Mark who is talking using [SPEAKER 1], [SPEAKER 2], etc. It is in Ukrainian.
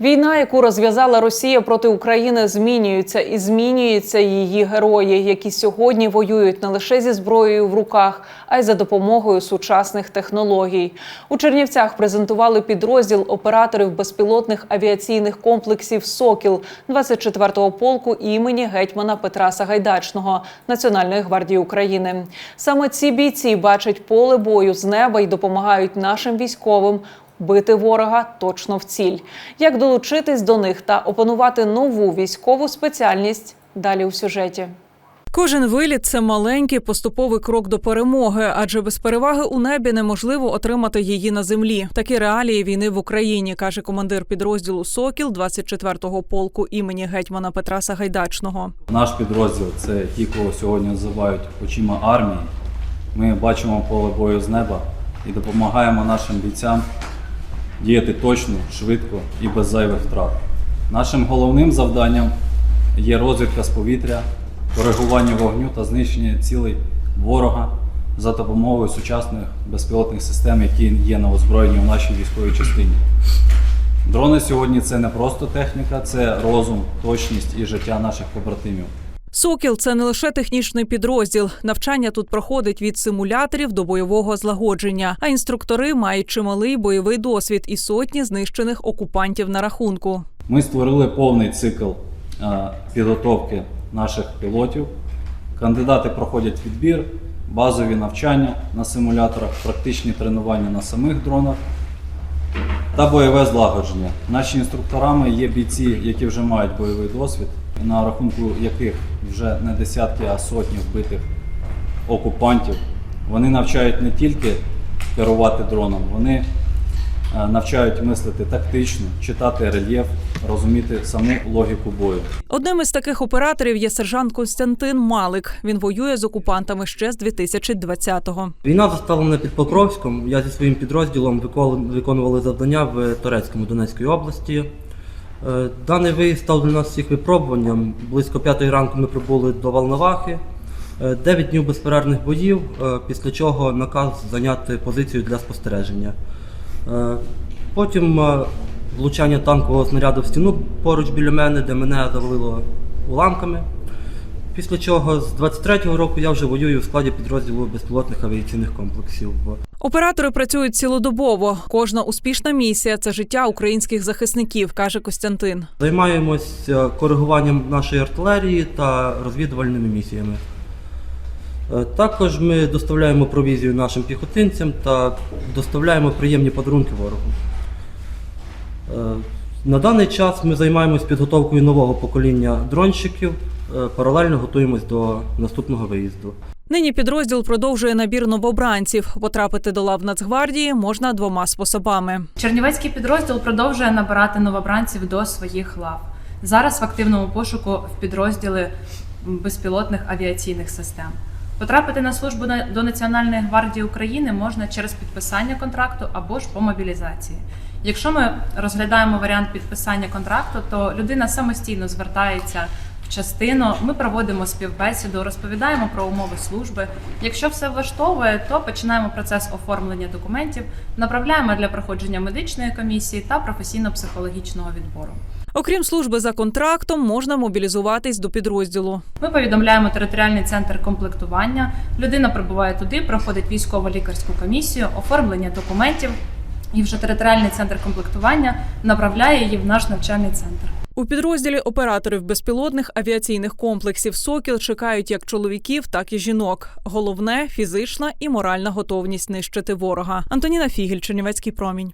[SPEAKER 1] Війна, яку розв'язала Росія проти України, змінюється і змінюються її герої, які сьогодні воюють не лише зі зброєю в руках, а й за допомогою сучасних технологій. У Чернівцях презентували підрозділ операторів безпілотних авіаційних комплексів Сокіл 24-го полку імені гетьмана Петра Сагайдачного Національної гвардії України. Саме ці бійці бачать поле бою з неба і допомагають нашим військовим бити ворога точно в ціль. Як долучитись до них та опанувати нову військову спеціальність? Далі у сюжеті. Кожен виліт це маленький поступовий крок до перемоги, адже без переваги у небі неможливо отримати її на землі. Такі реалії війни в Україні, каже командир підрозділу Сокіл 24-го полку імені гетьмана Петра Сагайдачного.
[SPEAKER 2] Наш підрозділ це ті, кого сьогодні називають очима армії. Ми бачимо поле бою з неба і допомагаємо нашим бійцям діяти точно, швидко і без зайвих втрат. Нашим головним завданням є розвідка з повітря, коригування вогню та знищення цілей ворога за допомогою сучасних безпілотних систем, які є на озброєнні в нашій військовій частині. Дрони сьогодні це не просто техніка, це розум, точність і життя наших побратимів.
[SPEAKER 1] Сокіл це не лише технічний підрозділ. Навчання тут проходить від симуляторів до бойового злагодження. А інструктори мають чималий бойовий досвід і сотні знищених окупантів на рахунку.
[SPEAKER 2] Ми створили повний цикл е, підготовки наших пілотів. Кандидати проходять відбір, базові навчання на симуляторах, практичні тренування на самих дронах та бойове злагодження. Наші інструкторами є бійці, які вже мають бойовий досвід, на рахунку яких вже не десятки, а сотні вбитих окупантів. Вони навчають не тільки керувати дроном, вони е, навчають мислити тактично, читати рельєф, розуміти саму логіку бою.
[SPEAKER 1] Одним із таких операторів є сержант Константин Малик. Він воює з окупантами ще з 2020-го.
[SPEAKER 3] Війна застала мене під Покровськом. Я зі своїм підрозділом виконували завдання в Торецькому Донецької області. Е, Даний виїзд став для нас всіх випробуванням. Близько п'ятої ранку ми прибули до Волновахи. Е, Дев'ять днів безперервних боїв, е, після чого наказ зайняти позицію для спостереження. Е, Потім е, влучання танкового снаряду в стіну поруч біля мене, де мене завалило уламками. Після чого з 23-го року я вже воюю в складі підрозділу безпілотних авіаційних комплексів.
[SPEAKER 1] Оператори працюють цілодобово. Кожна успішна місія це життя українських захисників, каже Костянтин.
[SPEAKER 3] Займаємось е, коригуванням нашої артилерії та розвідувальними місіями. Е, Також ми доставляємо провізію нашим піхотинцям та доставляємо приємні подарунки ворогу. Е, На даний час ми займаємось підготовкою нового покоління дронщиків, паралельно готуємось до наступного виїзду.
[SPEAKER 1] Нині підрозділ продовжує набір новобранців. Потрапити до лав Нацгвардії можна двома способами.
[SPEAKER 4] Чернівецький підрозділ продовжує набирати новобранців до своїх лав. Зараз в активному пошуку в підрозділи безпілотних авіаційних систем. Потрапити на службу до Національної гвардії України можна через підписання контракту або ж по мобілізації. Якщо ми розглядаємо варіант підписання контракту, то людина самостійно звертається частину. Ми проводимо співбесіду, розповідаємо про умови служби. Якщо все влаштовує, то починаємо процес оформлення документів, направляємо для проходження медичної комісії та професійно-психологічного відбору.
[SPEAKER 1] Окрім служби за контрактом, можна мобілізуватись до підрозділу.
[SPEAKER 4] Ми повідомляємо територіальний центр комплектування. Людина прибуває туди, проходить військово-лікарську комісію, оформлення документів, і вже територіальний центр комплектування направляє її в наш навчальний центр.
[SPEAKER 1] У підрозділі операторів безпілотних авіаційних комплексів Сокіл чекають як чоловіків, так і жінок. Головне фізична і моральна готовність нищити ворога. Антоніна Фігель, Чернівецький промінь.